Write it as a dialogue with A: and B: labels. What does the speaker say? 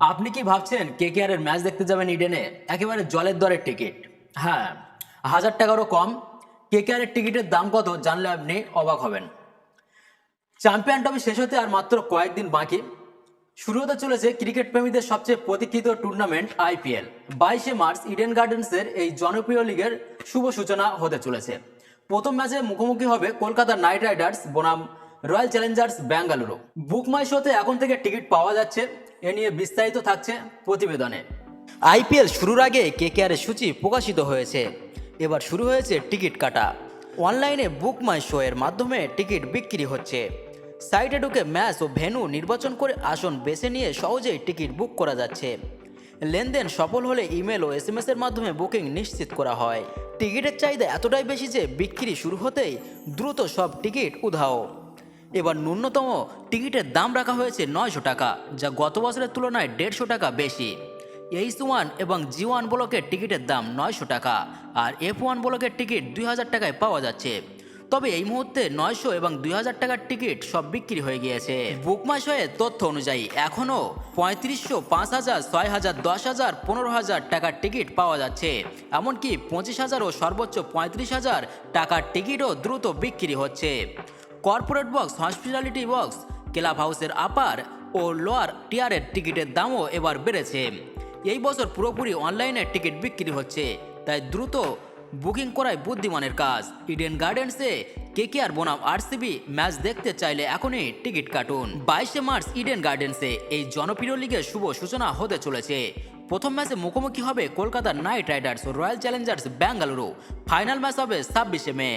A: আপনি কি ভাবছেন কে কে এর ম্যাচ দেখতে যাবেন ইডেনে একেবারে জলের দরের টিকিট হ্যাঁ হাজার টাকারও কম। কে কে এর টিকিটের দাম কত জানলে আপনি অবাক হবেন। চ্যাম্পিয়ন ট্রফি শেষ হতে আর মাত্র কয়েকদিন বাকি। শুরু হতে চলেছে ক্রিকেট প্রেমীদের সবচেয়ে প্রতীক্ষিত টুর্নামেন্ট আইপিএল বাইশে মার্চ ইডেন গার্ডেন্সের এই জনপ্রিয় লিগের শুভ সূচনা হতে চলেছে। প্রথম ম্যাচে মুখোমুখি হবে কলকাতা নাইট রাইডার্স, বনাম, royal challengers, Bengaluru. Book my শোতে এখন থেকে টিকিট পাওয়া যাচ্ছে। এ নিয়ে বিস্তারিত থাকছে প্রতিবেদনে। আইপিএল শুরুর আগে কে কে এর সূচি প্রকাশিত হয়েছে। এবার শুরু হয়েছে টিকিট কাটা। অনলাইনে বুক মাই শো এর মাধ্যমে টিকিট বিক্রি হচ্ছে। সাইটে ঢুকে ম্যাচ ও ভেন্যু নির্বাচন করে আসন বেছে নিয়ে সহজেই টিকিট বুক করা যাচ্ছে। লেনদেন সফল হলে ইমেল ও এস এর মাধ্যমে বুকিং নিশ্চিত করা হয়। টিকিটের চাহিদা এতটাই বেশি যে বিক্রি শুরু হতেই দ্রুত সব টিকিট উধাও। এবার ন্যূনতম টিকিটের দাম রাখা হয়েছে নয়শো টাকা, যা গত বছরের তুলনায় দেড়শো টাকা বেশি। এইচ ওয়ান এবং জি ওয়ান ব্লকের টিকিটের দাম নয়শো টাকা, আর এফ ওয়ান ব্লকের টিকিট দুই হাজার টাকায় পাওয়া যাচ্ছে। তবে এই মুহূর্তে নয়শো এবং দুই হাজার টাকার টিকিট সব বিক্রি হয়ে গিয়েছে। বুকমাশয়ের তথ্য অনুযায়ী, এখনও পঁয়ত্রিশশো পাঁচ হাজার, ছয় হাজার, দশ হাজার, পনেরো হাজার টাকার টিকিট পাওয়া যাচ্ছে। এমনকি পঁচিশ হাজার ও সর্বোচ্চ পঁয়ত্রিশ হাজার টাকার টিকিটও দ্রুত বিক্রি হচ্ছে। Corporate box, hospitality box, club হাউসের আপার ও লোয়ার টিয়ারের টিকিটের দামও এবার বেড়েছে। এই বছর পুরোপুরি অনলাইনে টিকিট বিক্রি হচ্ছে, তাই দ্রুত বুকিং করাই বুদ্ধিমানের কাজ। ইডেন গার্ডেন্সে কে কে আর বনাম আরসিবি ম্যাচ দেখতে চাইলে এখনই টিকিট কাটুন। বাইশে মার্চ ইডেন গার্ডেন্সে এই জনপ্রিয় লিগের শুভ সূচনা হতে চলেছে। প্রথম ম্যাচে মুখোমুখি হবে কলকাতার নাইট রাইডার্স ও royal challengers Bengaluru. Final match হবে ছাব্বিশে মে।